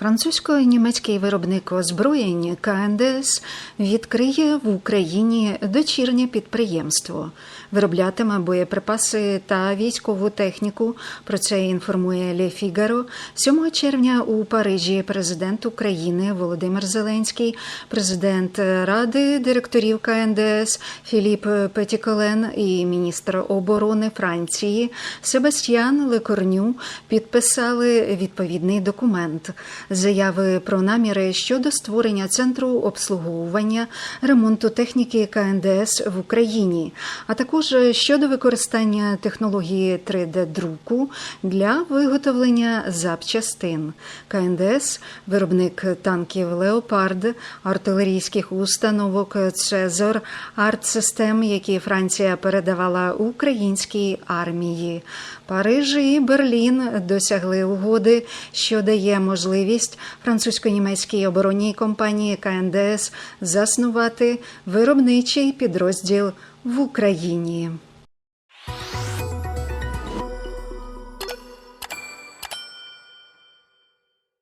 Французько-німецький виробник озброєнь КНДС відкриє в Україні дочірнє підприємство. Вироблятиме боєприпаси та військову техніку. Про це інформує Ле Фігаро. 7 червня у Парижі президент України Володимир Зеленський, президент Ради директорів КНДС Філіп Петіколен і міністр оборони Франції Себастьян Лекорню підписали відповідний документ. Заяви про наміри щодо створення центру обслуговування ремонту техніки КНДС в Україні, а також щодо використання технології 3D-друку для виготовлення запчастин. КНДС, виробник танків Леопард, артилерійських установок Цезор, артсистем, які Франція передавала українській армії. Париж і Берлін досягли угоди, що дає можливість французько-німецькій оборонній компанії КНДС заснувати виробничий підрозділ в Україні.